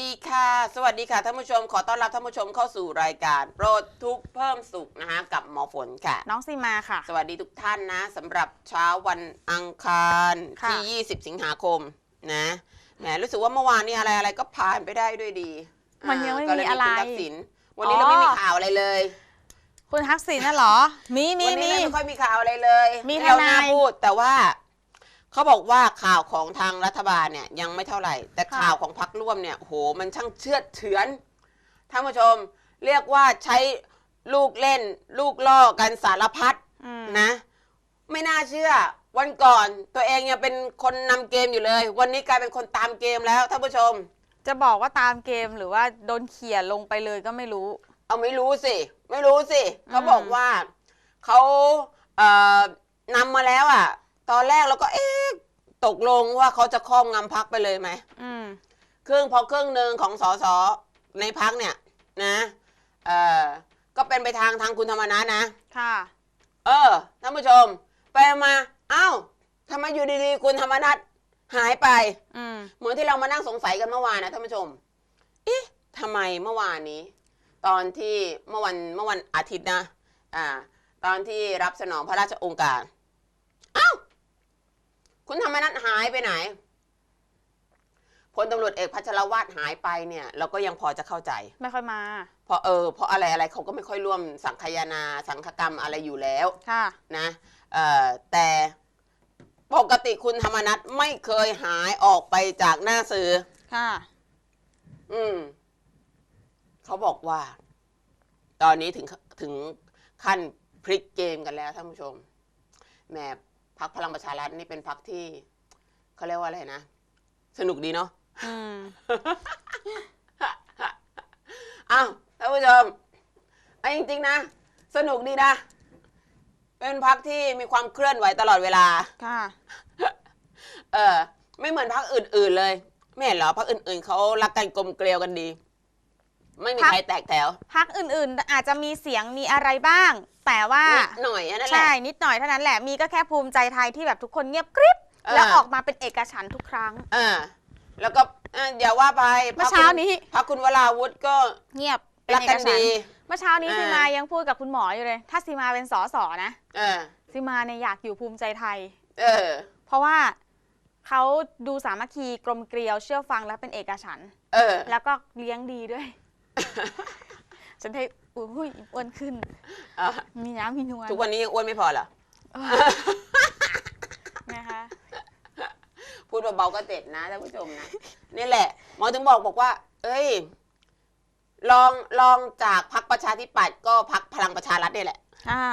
ดีค่ะสวัสดีค่ะ สวัสดีค่ะท่านผู้ชม ขอต้อนรับท่านผู้ชมเข้าสู่รายการ โปรดทุกข์เพิ่มสุขนะคะกับหมอฝนค่ะ น้องซีมาค่ะ สวัสดีทุกท่านนะสำหรับเช้าวันอังคารค่ะ ที่ 20 สิงหาคมนะแหมรู้สึกว่าเมื่อวานนี้อะไรอะไรก็ผ่านไปได้ด้วยดีมันยังไม่อ่ากมีณีอะไร คุณทักษิณวันนี้อ๋อเราไม่มีข่าวอะไรเลยคุณทักษิณน่ะเหรอ มีมีวันี้มี เราไม่ค่อยมีข่าวอะไรเลยมีที่เราทนายน่าพูดแต่ว่า เขาบอกว่าข่าวของทางรัฐบาลเนี่ยยังไม่เท่าไหร่ แต่ค่ะ ข่าวของพรรคร่วมเนี่ยโหมันช่างเชื่อดเฉือนท่านผู้ชมเรียกว่าใช้ลูกเล่น ลูกล่อกันสารพัดอืมนะ ไม่น่าเชื่อ วันก่อนตัวเองยังเป็นคนนำเกมอยู่เลย วันนี้กลายเป็นคนตามเกมแล้วท่านผู้ชม จะบอกว่าตามเกมหรือว่าโดนเขี่ยลงไปเลยก็ไม่รู้ เอาไม่รู้สิ ไม่รู้สิอืมเขาบอกว่าเขาเอ่อนำมาแล้วอะ ตอนแรกเราก็เอ๊ะตกลงว่าเขาจะครอบงำพักไปเลยไหมอืม ครึ่งพอครึ่งหนึ่งของสสในพักเนี่ยนะเอ่อก็เป็นไปทางทางคุณธรรมนัฐนะ ค่ะ เออท่านผู้ชม ไปมาเอ้าทำไมอยู่ดีๆ คุณธรรมนัฐหายไป อืม เหมือนที่เรามานั่งสงสัยกันเมื่อวานนะท่านผู้ชม เอ๊ะทำไมเมื่อวานนี้ ตอนที่เมื่อวันเมื่อวันอาทิตย์นะ อ่า ตอนที่รับสนองพระราชโองการ เอ้า คุณธรรมนัฐหายไปไหนพลตำรวจเอกพัชรวาทหายไปเนี่ย เราก็ยังพอจะเข้าใจ ไม่ค่อยมา เพราะเออเพราะอะไรอะไรเขาก็ไม่ค่อยร่วมสังคายนา สังฆกรรมอะไรอยู่แล้วค่ะนะเอ่อแต่ปกติคุณธรรมนัฐไม่เคยหายออกไปจากหน้าสื่อค่ะ อืมเขาบอกว่า ตอนนี้ถึงถึงขั้นพลิกเกมกันแล้วท่านผู้ชมแหม พักพลังประชารัฐนี่เป็นพักที่เขาเรียกว่าอะไรนะ สนุกดีเนาะอืมอ้าวท่านผู้ชมไอ้จริงๆนะ สนุกดีนะ เป็นพักที่มีความเคลื่อนไหวตลอดเวลา ค่ะ เออ ไม่เหมือนพักอื่น ๆ เลย ไม่เห็นเหรอพักอื่น ๆเขารักกันกลมเกลียวกันดี ไม่มีพรรคใครแตกแถวพักอื่นๆ อาจจะมีเสียงมีอะไรบ้าง แต่ว่านิดหน่อยอันนั่นแหละใช่นิดหน่อยเท่านั้นแหละมีก็แค่ภูมิใจไทยที่แบบทุกคนเงียบกริบเออแล้วออกมาเป็นเอกฉันท์ทุกครั้งอ่าแล้วก็เอ่ออย่าว่าไปเมื่อเช้านี้พักคุณวราวุธก็เงียบเป็นรักเอกักนฉันดีท์เมื่อเช้านี้เออซีมายังพูดกับคุณหมออยู่เลย ถ้าซีมาเป็นสสนะเออซีมาเนี่ยอยากอยู่ภูมิใจไทย เออ เพราะว่าเขาดูสามัคคีกลมเกลียวเชื่อฟังและเป็นเอกฉันท์เออ แล้วก็เลี้ยงดีด้วย ฉันให้อุ้ยอ้วนขึ้น อะมีน้ำมีนวลทุกวันนี้ยังอ้วนไม่พอเหรอนะคะ พูดเบาๆก็เจ็ดนะท่านผู้ชมนะ นี่แหละหมอถึงบอกบอกว่า เอ้ย ลองลองจากพักประชาธิปัตย์ก็พักพลังประชารัฐนี่แหละ อ่า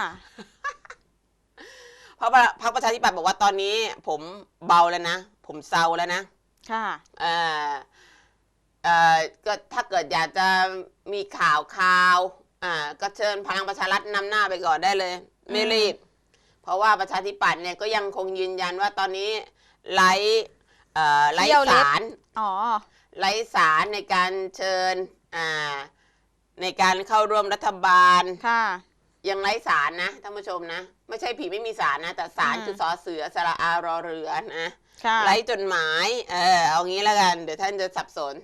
เพราะว่าพักประชาธิปัตย์บอกว่าตอนนี้ ผมเบาแล้วนะ ผมเซาแล้วนะค่ะ เอ่อ เอ่อก็ถ้าเกิดอยากจะมีข่าวข่าวอ่าก็เชิญพลังประชารัฐนำหน้าไปก่อนได้เลย ไม่รีบ เพราะว่าประชาธิปัตย์เนี่ยก็ยังคงยืนยันว่าตอนนี้ไร้เอ่อไร้เที่ยวเล็บสาร อ๋อ ไร้สารในการเชิญอ่าในการเข้าร่วมรัฐบาล ค่ะ ยังไร้สารนะท่านผู้ชมนะ ไม่ใช่ผีไม่มีสารนะ แต่สารอืมคือสอเสือสระอารอเรือนะค่ะ ไร้จดหมายเออเอางี้แล้วกัน เดี๋ยวท่านจะสับสน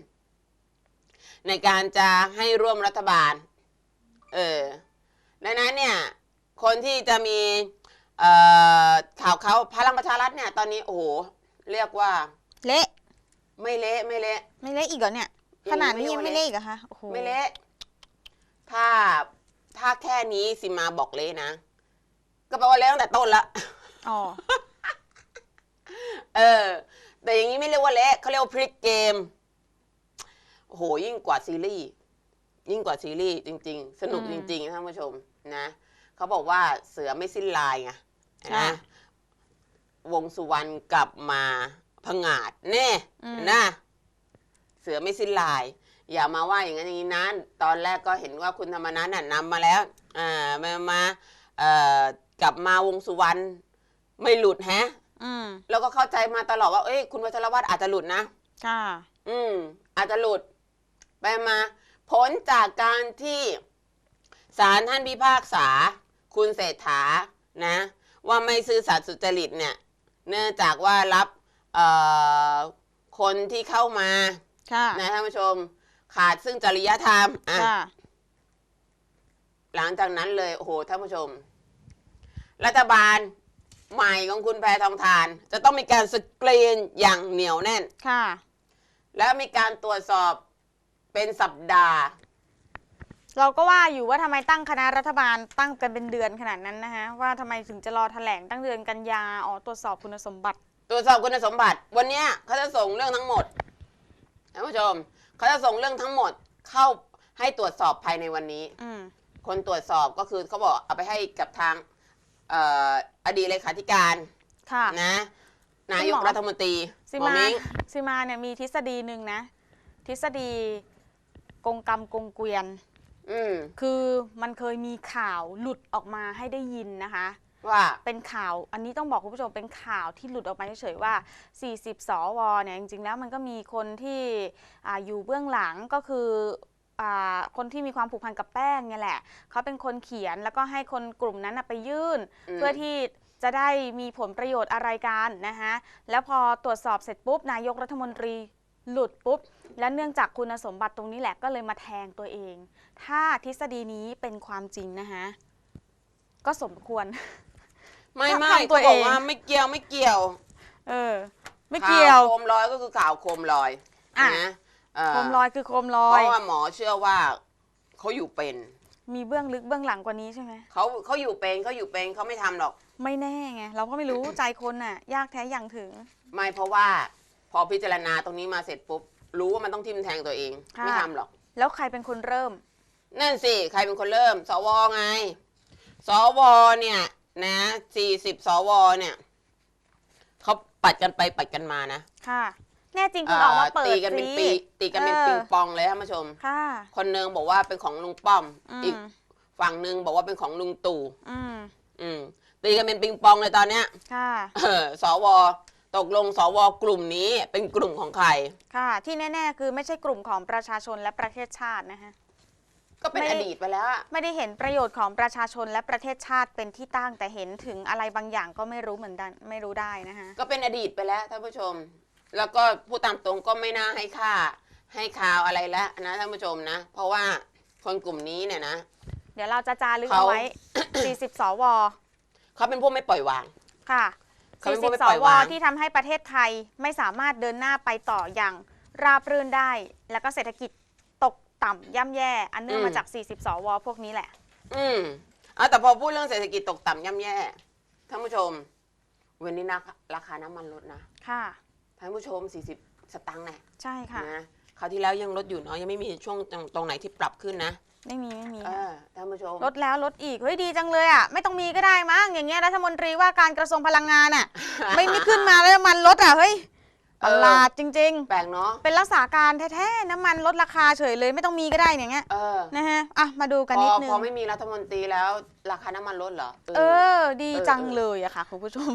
ในการจะให้ร่วมรัฐบาล เออ ดังนั้นเนี่ย คนที่จะมีเอ่อข่าวเขาพลังประชารัฐเนี่ย ตอนนี้โอ้โห เรียกว่า เละไม่เละไม่เละไม่เละอีกเหรอเนี่ยยังขนาดนี้ไม่ยังเละไม่เละอีกเหรอคะโอ้โหไม่เละถ้าถ้าแค่นี้สิมาบอกเละนะ ก็แปลว่าเละตั้งแต่ต้นละอ๋อเออ แต่อย่างนี้ไม่เรียกว่าเละเขาเรียกว่าพลิกเกม โอ้โหยิ่งกว่าซีรีส์ยิ่งกว่าซีรีส์จริง ๆ สนุกอืจมริงๆท่านผู้ชมนะเขาบอกว่าเสือไม่สิ้นลายไงค่ะนะวงสุวรรณกลับมาพงาดแน่อืมนะเสือไม่สิ้นลาย อย่ามาว่าอย่างนั้นอย่างนี้นะตอนแรกก็เห็นว่าคุณธรรมนัฐน่ะนำมาแล้วอ่ามามาเอ่อกลับมาวงสุวรรณไม่หลุดแฮะอืมแล้วก็เข้าใจมาตลอดว่า เอ้ยคุณวัชรวัตรอาจจะหลุดนะ ค่ะ อืม อาจจะหลุด ไปมาผลจากการที่ศาลท่านพิพากษา คุณเศรษฐานะ ว่าไม่ซื่อสัตย์สุจริตเนี่ย เนื่องจากว่ารับเอ่อคนที่เข้ามาค่ะนะท่านผู้ชม ขาดซึ่งจริยธรรมอะค่ะหลังจากนั้นเลย โอ้โหท่านผู้ชม รัฐบาลใหม่ของคุณแพทองทาน จะต้องมีการสกรีนอย่างเหนียวแน่น ค่ะ แล้วมีการตรวจสอบ เป็นสัปดาห์ เราก็ว่าอยู่ว่าทำไมตั้งคณะรัฐบาลตั้งกันเป็นเดือนขนาดนั้นนะคะว่าทำไมถึงจะรอแถลงตั้งเดือนกันยาอ๋อตรวจสอบคุณสมบัติ ตรวจสอบคุณสมบัติ วันเนี้ยเขาจะส่งเรื่องทั้งหมดท่านผู้ชมเขาจะส่งเรื่องทั้งหมดเข้าให้ตรวจสอบภายในวันนี้ อืมคนตรวจสอบก็คือเขาบอกเอาไปให้กับทางเอ่ออดีตเลขาธิการค่ะ นะนายกคุณหมอรัฐมนตรีซิหมอมามิง ซิมาเนี่ยมีทฤษฎีหนึ่งนะ ทฤษฎี กงกรรมกงเกวียน อืมคือมันเคยมีข่าวหลุดออกมาให้ได้ยินนะคะ ว่าเป็นข่าวอันนี้ต้องบอกคุณผู้ชมเป็นข่าวที่หลุดออกมาเฉยๆว่า 40 สวเนี่ยจริงๆแล้วมันก็มีคนที่อาอยู่เบื้องหลังก็คืออาคนที่มีความผูกพันกับแป้งเนี่ยแหละเขาเป็นคนเขียนแล้วก็ให้คนกลุ่มนั้นนะไปยื่นอืมเพื่อที่จะได้มีผลประโยชน์อะไรกันนะคะแล้วพอตรวจสอบเสร็จปุ๊บนายกรัฐมนตรี หลุดปุ๊บ และเนื่องจากคุณสมบัติตรงนี้แหละก็เลยมาแทงตัวเอง ถ้าทฤษฎีนี้เป็นความจริงนะคะก็สมควร ไม่ทำไม่ทำตัวเขาบอกเอง ว่าไม่เกี่ยวไม่เกี่ยวเออ ไม่เกี่ยว ข่าโคมลอยก็คือข่าวโคมลอยอะ นะเโคมลอยคือโคมลอเพยราะว่าหมอเชื่อว่าเขาอยู่เป็น มีเบื้องลึกเบื้องหลังกว่านี้ใช่ไหมเขาเขาอยู่เป็นเขาอยู่เป็นเขาไม่ทำหรอก ไม่แน่ไง เราก็ไม่รู้ ใจคนน่ะ ยากแท้อย่างถึง ไม่เพราะว่า พอพิจารณาตรงนี้มาเสร็จปุ๊บรู้ว่ามันต้องทิมแทงตัวเอง ค่ะ ไม่ทำหรอก แล้วใครเป็นคนเริ่ม นั่นสิ ใครเป็นคนเริ่ม สวไง สวเนี่ย นะสี่สิบสวเนี่ยเขาปัดกันไปปัดกันมานะค่ะ แน่จริงคุณออกมาเปิดตีกันเป็นสิ ปีตีกันเป็นเออ ปิงปองเลยท่านผู้ชม ค่ะ คนหนึงบอกว่าเป็นของลุงป้อม อือีกมฝั่งหนึ่งบอกว่าเป็นของลุงตู่อืมอืมตีกันเป็นปิงปองเลยตอนเนี้ยค่ะ เออสว ตกลงสวกลุ่มนี้เป็นกลุ่มของใคร ค่ะ ที่แน่ ๆ คือไม่ใช่กลุ่มของประชาชนและประเทศชาตินะคะก็เป็นไม่อดีตไปแล้วอะไม่ได้เห็นประโยชน์ของประชาชนและประเทศชาติเป็นที่ตั้งแต่เห็นถึงอะไรบางอย่างก็ไม่รู้เหมือนกันไม่รู้ได้นะคะก็เป็นอดีตไปแล้วท่านผู้ชม แล้วก็พูดตามตรงก็ไม่น่าให้ค่า ให้ข่าวอะไรแล้วนะท่านผู้ชมนะ เพราะว่าคนกลุ่มนี้เนี่ยนะ เดี๋ยวเราจะจารึกเขาเอาไว้ 40 สวเขาเป็นพวกไม่ปล่อยวางค่ะ เขาเป็นพวกไม่40สปล่อยววาง ที่ทำให้ประเทศไทยไม่สามารถเดินหน้าไปต่ออย่างราบรื่นได้ แล้วก็เศรษฐกิจตกต่ำย่ำแย่ อันเนื่องมาจาก 40 สว พวกนี้แหละ อืมเอาแต่พอพูดเรื่องเศรษฐกิจตกต่ำย่ำแย่ท่านผู้ชม วันนี้นะราคาน้ำมันลดนะค่ะ ท่านผู้ชม 40 สตังค์แน่ใช่ค่ะ นะคราวที่แล้วยังลดอยู่เนาะยังไม่มีช่วงตรงตรงไหนที่ปรับขึ้นนะ ไม่มีไม่มีเออท่านผู้ชม ลดแล้วลดอีก เฮ้ยดีจังเลยอะ ไม่ต้องมีก็ได้มั้งอย่างเงี้ยรัฐมนตรีว่าการกระทรวงพลังงานอะ ไม่มีขึ้นมาแล้วน้ำมันลดอะเฮ้ยเอปอระหลาดจริง แปลกเนาะๆ เป็นรักษาการแท้ๆน้ำมันลดราคาเฉยเลย ไม่ต้องมีก็ได้อย่างเงี้ยเออนะฮะอะมาดูกันพอนิดนึงพอไม่มีรัฐมนตรีแล้วราคาน้ำมันลดเหรอ เออ ดีเออจังเออเลยอะค่ะคุณผู้ชม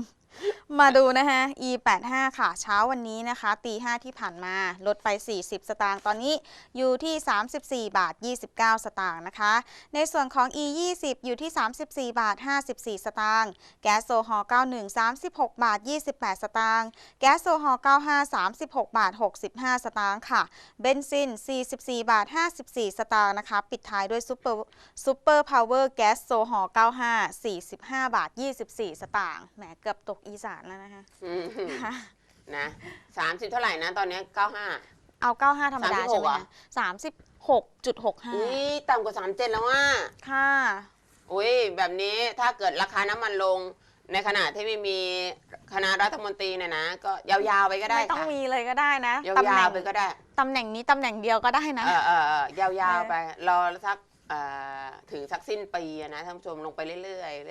มาดูนะคะ e 8 5 ค่ะ เช้าวันนี้นะคะตี5ที่ผ่านมาลดไป 40 สตางค์ตอนนี้อยู่ที่ 34 บาท 29 สตางค์นะคะ ในส่วนของ e 20 อยู่ที่ 34 บาท 54 สตางค์แก๊สโซฮอล์91 36 บาท 28 สตางค์แก๊สโซฮอล์95 36 บาท 65 สตางค์ค่ะ เบนซิน 44 บาท 54 สตางค์นะคะ ปิดท้ายด้วยซูเปอร์ซูเปอร์พาวเวอร์แก๊สโซฮอล์95 45 บาท 24 สตางค์แหมเกือบตกอีสานแล้วนะคะอืมนะสามสิบเท่าไหร่นะตอนเนี้เก้าห้า เอา 95 ธรรมดา36ใช่ไหมเหรอคะ36.65อุ้ยต่ำกว่าสามเจ็ดแล้วว่า ค่ะ อุ้ยแบบนี้ถ้าเกิดราคาน้ำมันลง ในขณะที่ไม่มีคณะรัฐมนตรีเนี่ยนะ ก็ยาวๆไปก็ได้ไม่ต้องค่ะมีเลยก็ได้นะยาตำแหน่วงๆไปก็ได้ ตำแหน่งนี้ตำแหน่งเดียวก็ได้นะ เออเออเออยาวเออๆไป รอสักเอ่อถึงสักสิ้นปีอะนะท่านผู้ชมลงไปเรื่อย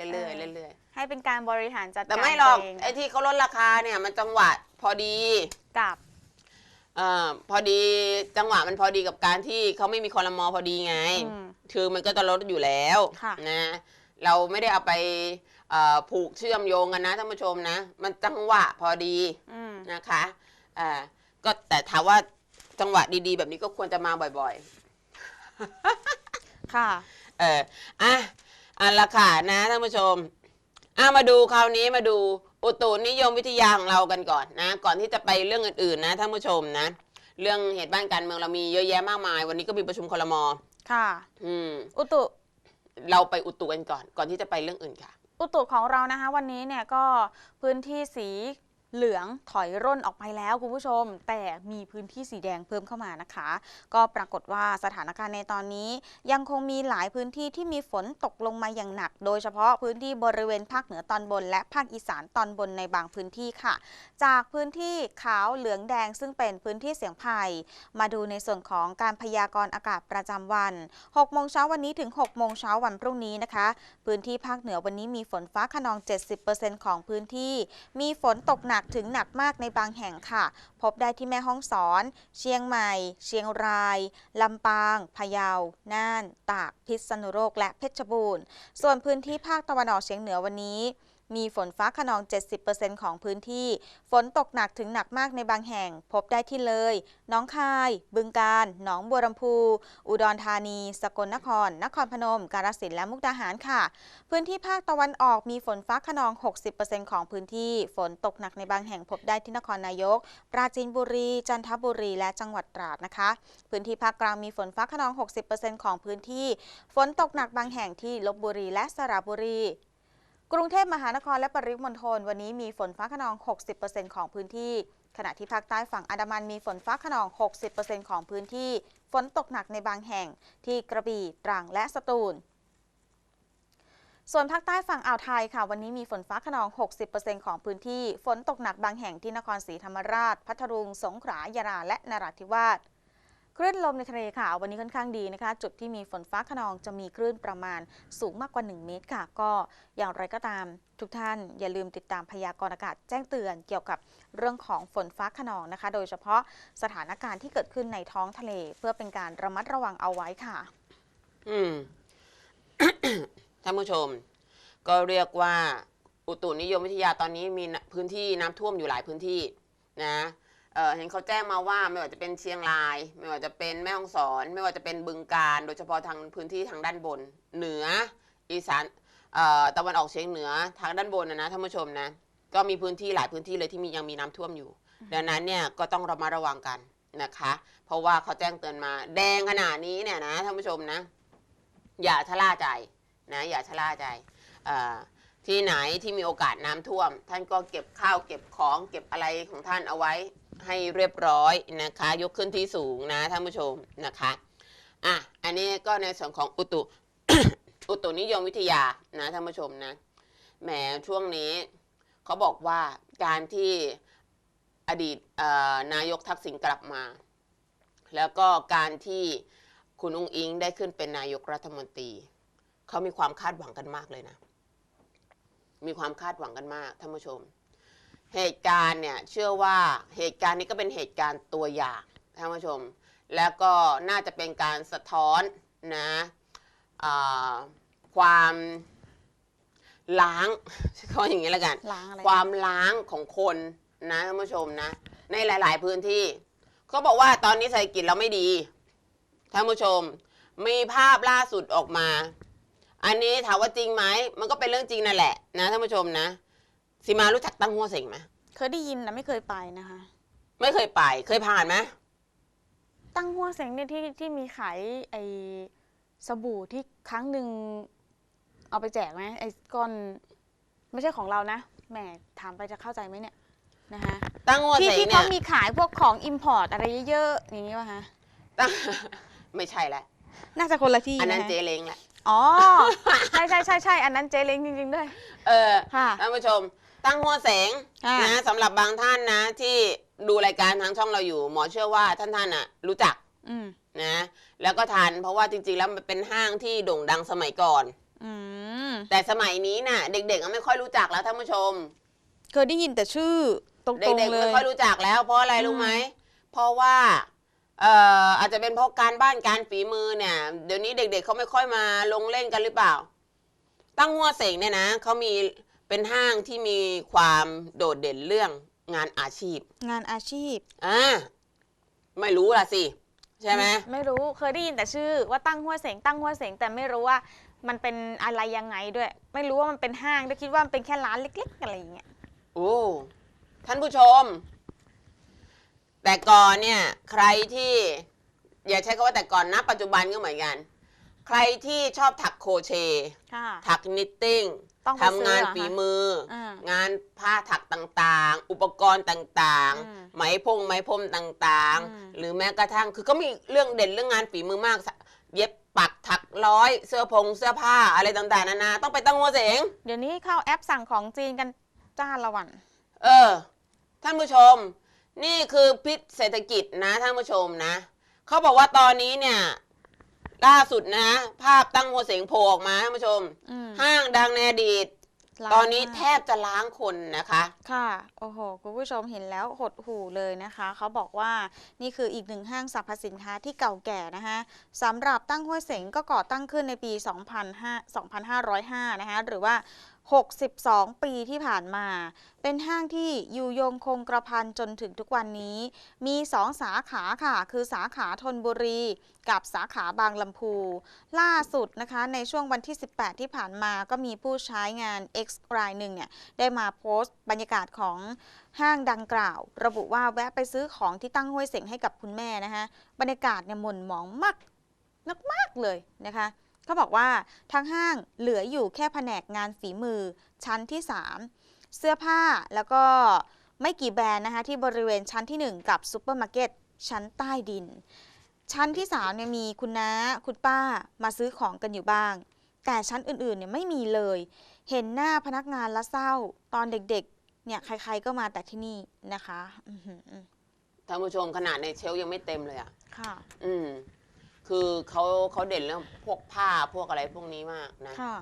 ๆเรื่อยๆเรื่อยให้เป็นการบริหารจัดๆการแต่ไม่หรอกตัวเงไอ้ที่เขาลดราคาเนี่ยมันจังหวะพอดีกับเอ่อพอดีจังหวะมันพอดีกับการที่เขาไม่มีคอรมอพอดีไง อืม คือมันก็จะลดอยู่แล้วค่ะ นะเราไม่ได้เอาไปเอ่อผูกเชื่อมโยงกันนะท่านผู้ชมนะ มันจังหวะพอดีอืมนะคะอ่าก็แต่ถามว่าจังหวะดีๆ แบบนี้ก็ควรจะมาบ่อย ค่ะๆเอออะอันละค่ะนะท่านผู้ชมอะมาดูคราวนี้มาดูอุตุนิยมวิทยาของเรากันก่อนนะ ก่อนที่จะไปเรื่องอื่นๆนะท่านผู้ชมนะ เรื่องเหตุบ้านการเมืองเรามีเยอะแยะมากมาย วันนี้ก็มีประชุมคลมค่ะ อืมอุตุ เราไปอุตุกันก่อน ก่อนที่จะไปเรื่องอื่นค่ะ อุตุของเรานะคะ วันนี้เนี่ยก็พื้นที่สี เหลืองถอยร่นออกไปแล้วคุณผู้ชม แต่มีพื้นที่สีแดงเพิ่มเข้ามานะคะ ก็ปรากฏว่าสถานการณ์ในตอนนี้ ยังคงมีหลายพื้นที่ที่มีฝนตกลงมาอย่างหนัก โดยเฉพาะพื้นที่บริเวณภาคเหนือตอนบน และภาคอีสานตอนบนในบางพื้นที่ค่ะ จากพื้นที่ขาวเหลืองแดงซึ่งเป็นพื้นที่เสี่ยงภัย มาดูในส่วนของการพยากรณ์อากาศประจำวัน6โมงเช้าวันนี้ถึง6โมงเช้าวันพรุ่งนี้นะคะ พื้นที่ภาคเหนือวันนี้มีฝนฟ้าขนอง 70%ของพื้นที่ มีฝนตกหนักถึงหนักมากในบางแห่งค่ะ พบได้ที่แม่ฮ่องสอน เชียงใหม่ เชียงราย ลำปาง พะเยา น่าน ตาก พิษณุโลก และเพชรบูรณ์ ส่วนพื้นที่ภาคตะวันออกเฉียงเหนือวันนี้ มีฝนฟ้าขนอง 70%ของพื้นที่ ฝนตกหนักถึงหนักมากในบางแห่ง พบได้ที่เลย น้องคาย บึงกาฬหนองบัวลำพู อุดรธานี สกลนคร นครพนม กาฬสินธุ์และมุกดาหารค่ะ พื้นที่ภาคตะวันออกมีฝนฟ้าขนอง 60%ของพื้นที่ ฝนตกหนักในบางแห่งพบได้ที่นครนายก ปราจีนบุรี จันทบุรี และจังหวัดตราดนะคะ พื้นที่ภาคกลางมีฝนฟ้าขนอง 60%ของพื้นที่ ฝนตกหนักบางแห่งที่ลบบุรีและสระบุรี กรุงเทพมหานครและปริมณฑลวันนี้มีฝนฟ้าขนอง 60%ของพื้นที่ ขณะที่ภาคใต้ฝั่งอันดามันมีฝนฟ้าขนอง 60%ของพื้นที่ ฝนตกหนักในบางแห่งที่กระบี่ตรังและสตูล ส่วนภาคใต้ฝั่งอ่าวไทยค่ะ วันนี้มีฝนฟ้าขนอง 60%ของพื้นที่ ฝนตกหนักบางแห่งที่นครศรีธรรมราช พัทลุง สงขลายาลาและนราธิวาส คลื่นลมในทะเลค่ะ วันนี้ค่อนข้างดีนะคะ จุดที่มีฝนฟ้าขนองจะมีคลื่นประมาณสูงมากกว่า 1 เมตรค่ะ ก็อย่างไรก็ตามทุกท่านอย่าลืมติดตามพยากรณ์อากาศแจ้งเตือนเกี่ยวกับเรื่องของฝนฟ้าขนองนะคะ โดยเฉพาะสถานการณ์ที่เกิดขึ้นในท้องทะเล เพื่อเป็นการระมัดระวังเอาไว้ค่ะ อืมท่านผู้ชม ก็เรียกว่าอุตุนิยมวิทยาตอนนี้มีพื้นที่น้ำท่วมอยู่หลายพื้นที่นะ เอ่อเห็นเขาแจ้งมาว่าไม่ว่าจะเป็นเชียงราย ไม่ว่าจะเป็นแม่ฮ่องสอน ไม่ว่าจะเป็นบึงการ โดยเฉพาะทางพื้นที่ทางด้านบน เหนืออีสานเอ่อตะวันออกเฉียงเหนือทางด้านบนนะนะท่านผู้ชมนะก็มีพื้นที่หลายพื้นที่เลยที่มียังมีน้ำท่วมอยู่ ดังนั้นเนี่ยก็ต้องระมัดระวังกันนะคะ เพราะว่าเขาแจ้งเตือนมา แดงขนาดนี้เนี่ยนะท่านผู้ชมนะ อย่าชะล่าใจนะอย่าชะล่าใจเอ่อ ที่ไหนที่มีโอกาสน้ำท่วม ท่านก็เก็บข้าวเก็บของเก็บอะไรของท่านเอาไว้ให้เรียบร้อยนะคะ ยกขึ้นที่สูงนะท่านผู้ชมนะคะอะอันนี้ก็ในส่วนของอุตุ อุตุนิยมวิทยานะท่านผู้ชมนะแหมช่วงนี้เขาบอกว่าการที่อดีตนายกทักษิณกลับมา แล้วก็การที่คุณอุ้งอิงได้ขึ้นเป็นนายกรัฐมนตรีเขามีความคาดหวังกันมากเลยนะ มีความคาดหวังกันมากท่านผู้ชม เหตุการณ์เนี่ยเชื่อว่าเหตุการณ์นี้ก็เป็นเหตุการณ์ตัวอย่างท่านผู้ชม แล้วก็น่าจะเป็นการสะท้อนนะอ่าความล้างเขาอย่างนี้แล้วกันล้างอะไรความล้างของคนนะท่านผู้ชมนะ ในหลาย ๆ พื้นที่เขาบอกว่าตอนนี้เศรษฐกิจเราไม่ดีท่านผู้ชม มีภาพล่าสุดออกมา อันนี้ถามว่าจริงไหมมันก็เป็นเรื่องจริงนั่นแหละนะท่านผู้ชมนะสิมารู้จักตั้งหัวเสงไหมเคยได้ยินนะไม่เคยไปนะคะ ไม่เคยไป เคยผ่านไหมตั้งหัวเสงเนี่ยที่ที่มีขายไอ้สบู่ที่ครั้งหนึ่งเอาไปแจกไหมไอ้ก้อนไม่ใช่ของเรานะแหมถามไปจะเข้าใจไหมเนี่ยนะคะตั้งหัวที่เสงที่เนี่เขายมีขายพวกของอิมพอร์ตอะไรเยอะๆอย่างนี้ป่ะคะตั้ง ไม่ใช่แหละ น่าจะคนละที่อันนั้นะคะ เจเล้งแหละ อ๋อ ใช่ใช่ใช่ใช่อันนั้นเจเล้งจริง ๆ ด้วย เออค่ะท่านผู้ชม ตั้งหัวแสงค่ะ นะสำหรับบางท่านนะที่ดูรายการทางช่องเราอยู่ หมอเชื่อว่าท่านท่านอะรู้จักอืมนะ แล้วก็ทันเพราะว่าจริงๆแล้วมันเป็นห้างที่โด่งดังสมัยก่อน อืมแต่สมัยนี้น่ะ เด็กๆก็ไม่ค่อยรู้จักแล้วท่านผู้ชม เคยได้ยินแต่ชื่อตรงเด็กๆๆเลไม่ย ค่อยรู้จักแล้ว เพราะอะไรอืมรู้ไหมเพราะว่า เอ่ออาจจะเป็นเพราะการบ้านการฝีมือเนี่ย เดี๋ยวนี้เด็ก ๆเขาไม่ค่อยมาลงเล่นกันหรือเปล่า ตั้งหัวเสงเนี่ยนะเขามีเป็นห้างที่มีความโดดเด่นเรื่องงานอาชีพงานอาชีพอ่าไม่รู้ล่ะสิ ใช่ไหมไม่รู้เคยได้ยินแต่ชื่อ ว่าตั้งหัวเสงตั้งหัวเสงแต่ไม่รู้ว่ามันเป็นอะไรยังไงด้วย ไม่รู้ว่ามันเป็นห้างด้วยคิดว่ามันเป็นแค่ร้านเล็กๆอะไรอย่างเงี้ยโอ้ท่านผู้ชม แต่ก่อนเนี่ยใครที่อย่าใช้คำว่าแต่ก่อนนะปัจจุบันก็เหมือนกัน ใครที่ชอบถักโครเชต์ค่ะ ถักนิตติ้งต้องไปทำงานซื้อเหรอคะฝีมือออ่างานผ้าถักต่างๆ อุปกรณ์ต่างอืมๆ ไหมพงไหมพรมต่างอืม ๆ หรือแม้กระทั่งคือก็มีเรื่องเด่นเรื่องงานฝีมือมาก เย็บปักถักร้อยเสื้อพงเสื้อผ้าอะไรต่างๆนานาต้องไปตั้งหัวเสง เดี๋ยวนี้เข้าแอปสั่งของจีนกันจ้าละวัน เออ ท่านผู้ชม นี่คือพิษเศรษฐกิจนะท่านผู้ชมนะ เขาบอกว่าตอนนี้เนี่ย ล่าสุดนะ ภาพตั้งหัวเสงโผล่ออกมาท่านผู้ชม อืมห้างดังในอดีต ล้างตอนนี้มากแทบจะล้างคนนะคะ ค่ะโอ้โหคุณผู้ชมเห็นแล้วหดหูเลยนะคะ เขาบอกว่านี่คืออีกหนึ่งห้างสรรพสินค้าที่เก่าแก่นะคะสำหรับตั้งห้วยเสงก็ก่อตั้งขึ้นในปี 2005 2505นะคะหรือว่า 62 ปีที่ผ่านมา เป็นห้างที่อยู่ยงคงกระพันจนถึงทุกวันนี้ มี 2 สาขาค่ะ คือสาขาธนบุรี กับสาขาบางลำพู ล่าสุดนะคะ ในช่วงวันที่ 18 ที่ผ่านมาก็มีผู้ใช้งาน X รายหนึ่งเนี่ย ได้มาโพสต์บรรยากาศของห้างดังกล่าว ระบุว่าแวะไปซื้อของที่ตั้งห้วยเสงให้กับคุณแม่นะคะบรรยากาศเนี่ยหม่นหมองมากนักมากเลยนะคะ เขาบอกว่าทั้งห้างเหลืออยู่แค่แผนกงานฝีมือชั้นที่ 3 เสื้อผ้าแล้วก็ไม่กี่แบรนด์นะคะที่บริเวณชั้นที่ 1 กับซูเปอร์มาร์เก็ตชั้นใต้ดิน ชั้นที่3เนี่ยมีคุณน้าคุณป้ามาซื้อของกันอยู่บ้าง แต่ชั้นอื่นๆเนี่ยไม่มีเลย เห็นหน้าพนักงานละเศร้า ตอนเด็กๆ เนี่ยใครๆก็มาแต่ที่นี่นะคะอื้อหือท่านผู้ชมขนาดในเชลฟ์ยังไม่เต็มเลยอะค่ะ อืม คือเขาเขาเด่นเรื่องพวกผ้าพวกอะไรพวกนี้มากนะ ค่ะ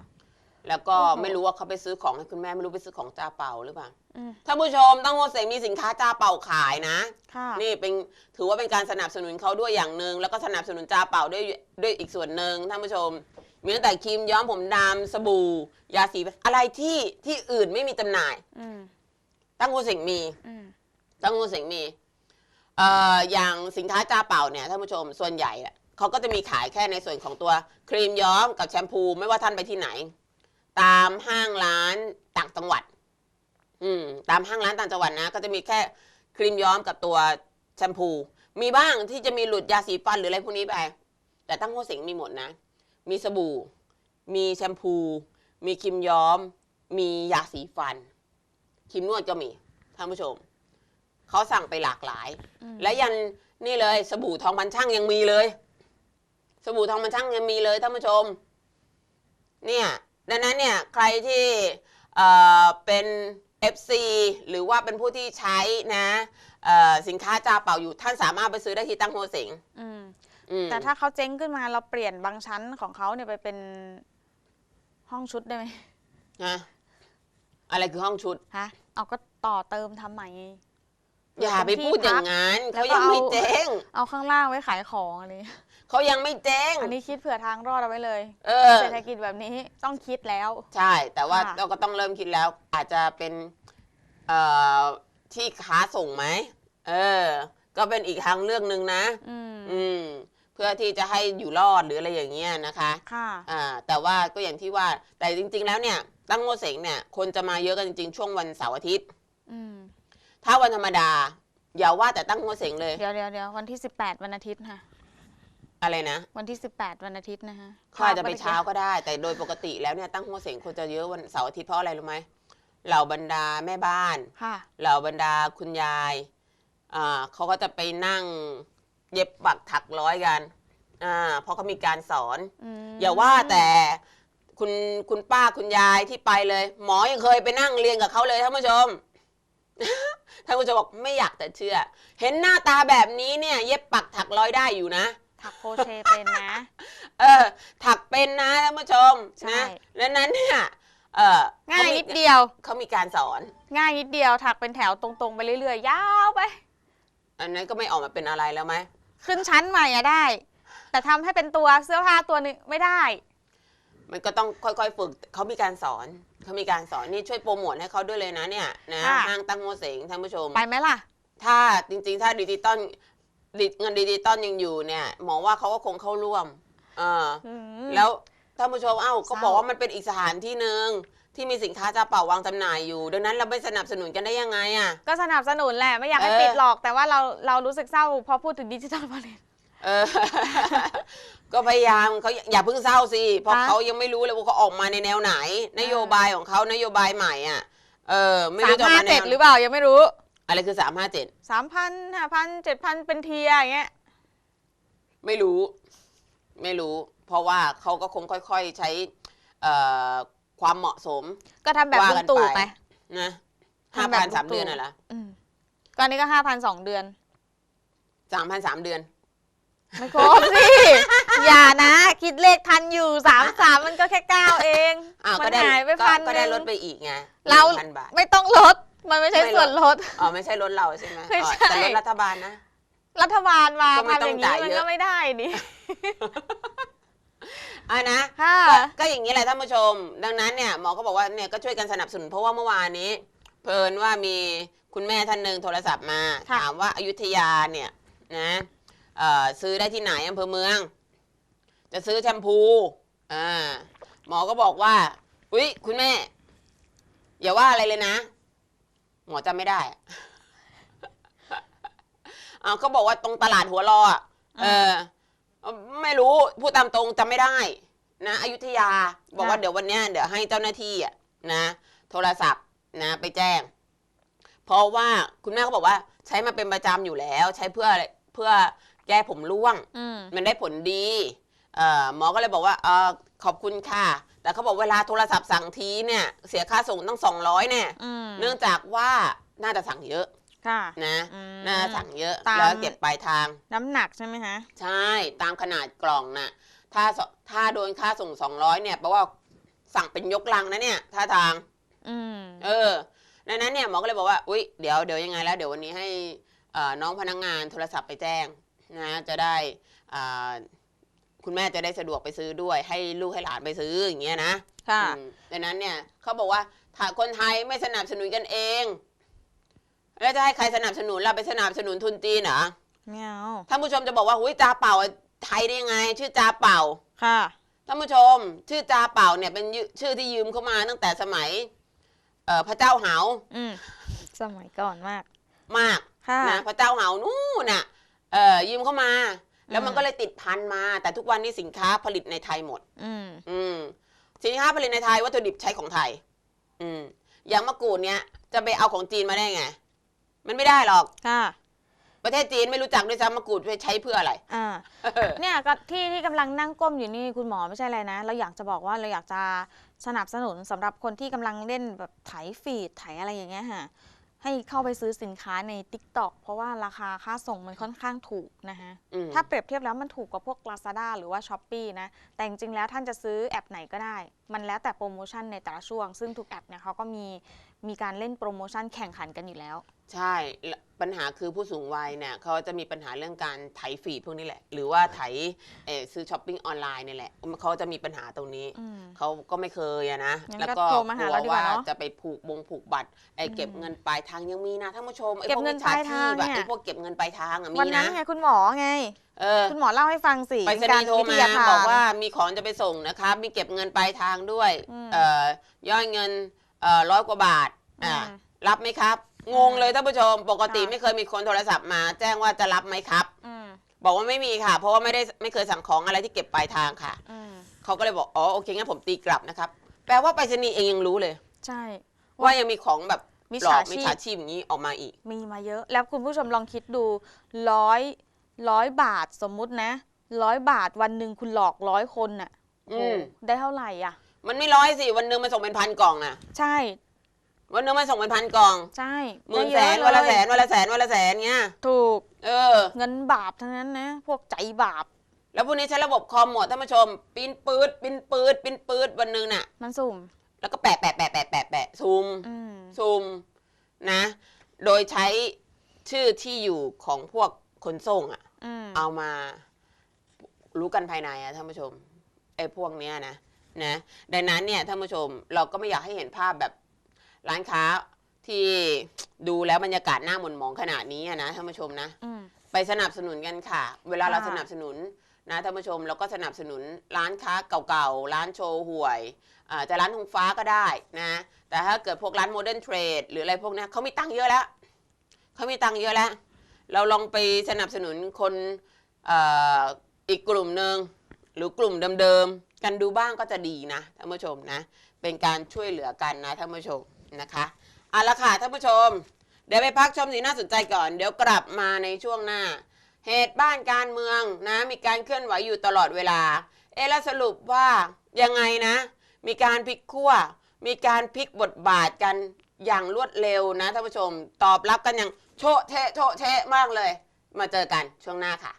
แล้วก็โอ้โห ไม่รู้ว่าเขาไปซื้อของให้คุณแม่ไม่รู้ไปซื้อของจ้าเป่าหรือเปล่าอืมท่านผู้ชมตั้งโมเสงมีสินค้าจ้าเป่าขายนะ ค่ะ นี่เป็นถือว่าเป็นการสนับสนุนเขาด้วยอย่างหนึ่งแล้วก็สนับสนุนจ้าเป่าด้วยด้วยอีกส่วนหนึ่งท่านผู้ชม มีตั้งแต่ครีมย้อมผมดำสบู่ ยาสีฟันอะไรที่ที่อื่นไม่มีจำหน่าย อืมตั้งโมเสงมีอืมตั้งโมเสงมีเอ่ออย่างสินค้าจ้าเป่าเนี่ยท่านผู้ชมส่วนใหญ่อะ เขาก็จะมีขายแค่ในส่วนของตัวครีมย้อมกับแชมพูไม่ว่าท่านไปที่ไหน ตามห้างร้านต่างจังหวัด อืมตามห้างร้านต่างจังหวัดนะ ก็จะมีแค่ครีมย้อมกับตัวแชมพู มีบ้างที่จะมีหลุดยาสีฟันหรืออะไรพวกนี้ไป แต่ตั้งโมเสงมีหมดนะ มีสบู่ มีแชมพู มีครีมย้อม มียาสีฟันครีมนวดก็มีท่านผู้ชมเขาสั่งไปหลากหลายอืมและยันนี่เลยสบู่ทองพันช่างยังมีเลย สบู่ทองพันช่างยังมีเลยท่านผู้ชม เนี่ยดังนั้นเนี่ยใครที่เอ่อเป็น FC หรือว่าเป็นผู้ที่ใช้นะเอ่อสินค้าจาเป่าอยู่ท่านสามารถไปซื้อได้ที่ตั้งโฮเสงอืมอืมแต่ถ้าเขาเจ๊งขึ้นมาเราเปลี่ยนบางชั้นของเขาเนี่ยไปเป็นห้องชุดได้ไหมนะอะไรคือห้องชุด ฮะเอาก็ต่อเติมทำใหม่ไง อย่าไปพูดอย่างนั้น แล้เขาวก็ยังไม่เอาเจ๊ง เอาข้างล่างไว้ขายของอะไรเขายังไม่เจ๊ง อันนี้คิดเผื่อทางรอดเอาไว้เลยเออ เศรษฐกิจแบบนี้ต้องคิดแล้ว ใช่ แต่ว่าค่ะ เราก็ต้องเริ่มคิดแล้ว อาจจะเป็นเอ่อที่ค้าส่งไหมเออ ก็เป็นอีกทางเลือกหนึ่งนะ อืมอืม เพื่อที่จะให้อยู่รอดหรืออะไรอย่างเงี้ยนะคะ ค่ะ อ่าแต่ว่าก็อย่างที่ว่าแต่จริง ๆ แล้วเนี่ย ตั้งโงเสงเนี่ย คนจะมาเยอะกันจริง ๆ ช่วงวันเสาร์อาทิตย์ อืมถ้าวันธรรมดา อย่าว่าแต่ตั้งโงเสงเลย เดี๋ยวเดี๋ยวเดี๋ยววันที่ 18 วันอาทิตย์ค่ะ อะไรนะวันที่ 18 วันอาทิตย์นะคะเขาอาจจะไปเช้าก็ได้ แต่โดยปกติแล้วเนี่ยตั้งโงเสงคนจะเยอะวันเสาร์อาทิตย์เพราะอะไรรู้ไหมเหล่าบรรดาแม่บ้านค่ะเหล่าบรรดาคุณยายอ่าเขาก็จะไปนั่งเย็บปักถักร้อยกันอ่าเพราะเขามีการสอนอืมอย่าว่าแต่คุณคุณป้าคุณยายที่ไปเลย หมอยังเคยไปนั่งเรียนกับเขาเลยท่านผู้ชมท่านผู้ชมบอกไม่อยากแต่เชื่อ เห็นหน้าตาแบบนี้เนี่ย เย็บปักถักร้อยได้อยู่นะ ถักโครเชต์เป็นนะ เออ ถักเป็นนะท่านผู้ชมใช่ นะดังนั้นเนี่ยเออง่ายเขมีนิดเดียว เขามีการสอน ง่ายนิดเดียวถักเป็นแถวตรงๆไปเรื่อยๆยาวไป อันนั้นก็ไม่ออกมาเป็นอะไรแล้วไหมขึ้นชั้นใหม่อะได้ แต่ทำให้เป็นตัวเสื้อผ้าตัวหนึงไม่ได้ มันก็ต้องค่อยๆฝึกเขามีการสอนเขามีการสอนนี่ช่วยโปรโมทให้เขาด้วยเลยนะเนี่ยนะค่ะ ห้างตั้งโมเสงท่านผู้ชม ไปไหมล่ะ ถ้าจริงๆ ถ้าดิจิตอล ดิเงินดิจิตอลยังอยู่เนี่ยหมอว่าเขาก็คงเข้าร่วมเอออืมแล้วท่านผู้ชมเอ้าก็เศร้าบอกว่ามันเป็นอีกสถานที่หนึ่งที่มีสินค้าจะเป่าวางจำหน่ายอยู่ ดังนั้นเราไม่สนับสนุนกันได้ยังไงอะ ก็สนับสนุนแหละ ไม่อยากให้เออ ปิดหรอก แต่ว่าเราเรารู้สึกเศร้าพอพูดถึงดิจิทัลวอลเล็ต เออ ก็พยายามเขาอย่าเพิ่งเศร้าสิ เพราะคะเขายังไม่รู้เลยว่าเขาออกมาในแนวไหน นโยบายของเขานโยบายใหม่อะ เออ ไม่สารู้มจะออกห้ามาแนเจ็ดวหรือเปล่ายังไม่รู้ อะไรคือสามห้าเจ็ดสามพันห้าพันเจ็ดพันเป็นเทียร์อย่างเงี้ยไม่รู้ ไม่รู้ เพราะว่าเขาก็คงค่อยๆใช้เอ่อความเหมาะสม ก็ทำแบบว่าลุกังนตู่ไปไปนะทำห้าแบบพันลุงสามตู่ เดือนน่ะเหรออืมก็อันนี้ก็ห้าพันสองเดือน สามพันสามเดือน ไม่ครบสิ อย่านะ คิดเลขทันอยู่สามสามมันก็แค่เก้าเอง อ้าวมัก็นได้หายไปก็พันก็ได้หนึ่งลดไปอีกไงเราพันบาท ไม่ต้องลด มันไม่ใช่ไม่ลด ส่วนลด อ๋อไม่ใช่ลดเราใช่ไหมไม่อ๋อใช่ แต่ลดรัฐบาลนะ รัฐบาลมาก็ไม่ทำต้อองย่างนี้จ่ายมันเยอะ ก็ไม่ได้ดิ อะนะค่ะก็ก็อย่างนี้แหละท่านผู้ชม ดังนั้นเนี่ยหมอก็บอกว่าเนี่ยก็ช่วยกันสนับสนุนเพราะว่าเมื่อวานนี้ เพลินว่ามีคุณแม่ท่านหนึ่งโทรศัพท์มา ค่ะ ถามว่าอายุทยาเนี่ยนะเอ่อซื้อได้ที่ไหนอำเภอเมือง จะซื้อแชมพูอ่าหมอก็บอกว่าอุ้ยคุณแม่ อย่าว่าอะไรเลยนะ หมอจำไม่ได้อะเอาเขาบอกว่าตรงตลาดหัวรออะเออ ไม่รู้พูดตามตรงจำไม่ได้ นะอยุธยา บอกว่าค่ะเดี๋ยววันเนี้ยเดี๋ยวให้เจ้าหน้าที่อะนะ โทรศัพท์นะ ไปแจ้ง เพราะว่าคุณแม่เขาบอกว่า ใช้มาเป็นประจำอยู่แล้ว ใช้เพื่ออะไรเพื่อแก้ผมร่วง อืม มันได้ผลดี เอ่อหมอก็เลยบอกว่าเออขอบคุณค่ะ แต่เขาบอกเวลาโทรศัพท์สั่งทีเนี่ยเสียค่าส่งตั้งสองร้อยเนี่ยอืมเนื่องจากว่าน่าจะสั่งเยอะค่ะนะอืมน่าจะสั่งเยอะตามแล้วเก็บปลายทาง น้ำหนักใช่ไหมคะใช่ตามขนาดกล่องน่ะถ้าสถ้าโดนค่าส่งสองร้อยเนี่ยแปลว่าสั่งเป็นยกลังนะเนี่ยท่าทางอืมเออดังนั้นเนี่ยหมอก็เลยบอกว่าอุ๊ยเดี๋ยวเดี๋ยวยังไงแล้ว เดี๋ยววันนี้ให้เอ่อน้องพนักงานโทรศัพท์ไปแจ้งนะจะได้อ่า คุณแม่จะได้สะดวกไปซื้อด้วย ให้ลูกให้หลานไปซื้ออย่างเงี้ยนะค่ะ อืมดังนั้นเนี่ยเขาบอกว่าถ้าคนไทยไม่สนับสนุนกันเอง แล้วจะให้ใครสนับสนุนเราไปสนับสนุนทุนจีนเหรอไม่เอาท่านผู้ชมจะบอกว่าหุยจาเป่าไทยได้ยังไง ชื่อจาเป่า ค่ะ ท่านผู้ชม ชื่อจาเป่าเนี่ยเป็นชื่อชื่อที่ยืมเข้ามาตั้งแต่สมัยเอ่อพระเจ้าเหาอืมสมัยก่อนมาก มากค่ะ นะพระเจ้าเหานู่นน่ะเอ่อยืมเข้ามา แล้วมันอืมก็เลยติดพันมา แต่ทุกวันนี้สินค้าผลิตในไทยหมด อืมอืมสินค้าผลิตในไทยวัตถุดิบใช้ของไทย อืมอย่างมะกรูดเนี้ยจะไปเอาของจีนมาได้ไง มันไม่ได้หรอก ค่ะประเทศจีนไม่รู้จักด้วยซ้ำมะกรูดใช้เพื่ออะไร อ่า เนี่ยก็ที่ที่กำลังนั่งก้มอยู่นี่คุณหมอไม่ใช่อะไรนะ เราอยากจะบอกว่าเราอยากจะสนับสนุนสำหรับคนที่กำลังเล่นแบบไถฟีดไถอะไรอย่างเงี้ยค่ะ ให้เข้าไปซื้อสินค้าใน Tik t o อกเพราะว่าราคาค่าส่งมันค่อนข้างถูกนะคะอืม ถ้าเปรียบเทียบแล้วมันถูกกว่าพวก Lazada หรือว่า s h อ p e e นะ แต่จริงๆแล้วท่านจะซื้อแอปไหนก็ได้ มันแล้วแต่โปรโมชั่นในแต่ละช่วง ซึ่งทุกแอปเนี่ยเขาก็มี มีการเล่นโปรโมชั่นแข่งขันกันอยู่แล้ว ใช่และปัญหาคือผู้สูงวัยเนี่ยเขาจะมีปัญหาเรื่องการไถฟีดพวกนี้แหละ หรือว่าไถเอ่อซื้อช้อปปิ้งออนไลน์นี่แหละเขาจะมีปัญหาตรงนี้ อืม เขาก็ไม่เคยอะนะ งั้นแล้วก็ก็โทรมาหาเราดีกว่าเนอะจะไปผูกบงผูกบัตรไอ้อืมเก็บเงินปลายทางยังมีนะท่านผู้ชมไอ้เก็พบวกเงิมินจฉาปลายชีทางพอะเนี่ย ไอ้พวกเก็บเงินปลายทางอะมีวันนั้นนะไงคุณหมอไง เออ คุณหมอเล่าให้ฟังสิไปรษกาณีรย์โทรวิทมายาทานบอกว่ามีของจะไปส่งนะครับ มีเก็บเงินปลายทางด้วยอืม เอ่อยอดเงินเอ่อ ร้อยกว่าบาทอ่าอืมรับไหมครับ งงเลยท่านผู้ชม ปกติค่ะไม่เคยมีคนโทรศัพท์มา แจ้งว่าจะรับไหมครับอืมบอกว่าไม่มีค่ะ เพราะว่าไม่ได้ไม่เคยสั่งของอะไรที่เก็บปลายทางค่ะอืมเขาก็เลยบอก อ๋อ โอเค งั้นผมตีกลับนะครับ แปลว่าไปรษณีย์เองยังรู้เลย ใช่ ว่ายังมีของแบบมิจหลอฉากมิจชีฉาพชีพอย่างนี้ออกมาอีก มีมาเยอะ แล้วคุณผู้ชมลองคิดดูร้อยร้อยบาทสมมุตินะร้อยบาทวันหนึ่งคุณหลอกร้อยคนน่ะอืโอ้มได้เท่าไหร่อะ มันไม่ร้อยสิวันหนึ่งมันส่งเป็นพันกล่องนะใช่ วันหนึงมันส่งเป็นพันกล่องใช่หมื่นได้แสเยนอวันละเยแสนวันละแสนวันละแสนเงี้ยถูกเออ เงินบาปทั้งนั้นนะ พวกใจบาปแล้วพวกนี้ใช้ระบบคอมหมดท่านผู้ชมปิ้นปืดปิ้นปืดปิ้นปืดวันหนึ่งน่ะ มันสุ่ม แล้วก็แปะแปะแปะแปะแปะแปะซูมอืมซูมนะ โดยใช้ชื่อที่อยู่ของพวกขนส่งอะอืมเอามารู้กันภายในอะท่านผู้ชมไอ้พวกเนี้ยนะ นะดังนั้นเนี่ยท่านผู้ชมเราก็ไม่อยากให้เห็นภาพแบบร้านค้าที่ดูแล้วบรรยากาศหน้าหม่นหมองขนาดนี้อะนะท่านผู้ชมนะ อืม ไปสนับสนุนกันค่ะ เวลาเราค่ะสนับสนุนนะท่านผู้ชมแล้วก็สนับสนุนร้านค้าเก่าๆ ร้านโชว์หวยอ่าจะร้านธงฟ้าก็ได้นะ แต่ถ้าเกิดพวกร้านโมเดิร์นเทรดหรืออะไรพวกเนี้ยเขามีตังค์เยอะแล้วเขามีตังค์เยอะแล้ว เราลองไปสนับสนุนคนเอ่ออีกกลุ่มหนึ่งหรือกลุ่มเดิมๆ กันดูบ้างก็จะดีนะท่านผู้ชมนะ เป็นการช่วยเหลือกันนะท่านผู้ชมนะคะเอาละค่ะท่านผู้ชม เดี๋ยวไปพักชมสิ่งน่าสนใจก่อน เดี๋ยวกลับมาในช่วงหน้า เหตุบ้านการเมืองนะมีการเคลื่อนไหวอยู่ตลอดเวลา เอแล้วสรุปว่ายังไงนะ มีการพลิกขั้วมีการพลิกบทบาทกันอย่างรวดเร็วนะท่านผู้ชม ตอบรับกันอย่างโชะเทะโชะเทะมากเลย มาเจอกันช่วงหน้าค่ะ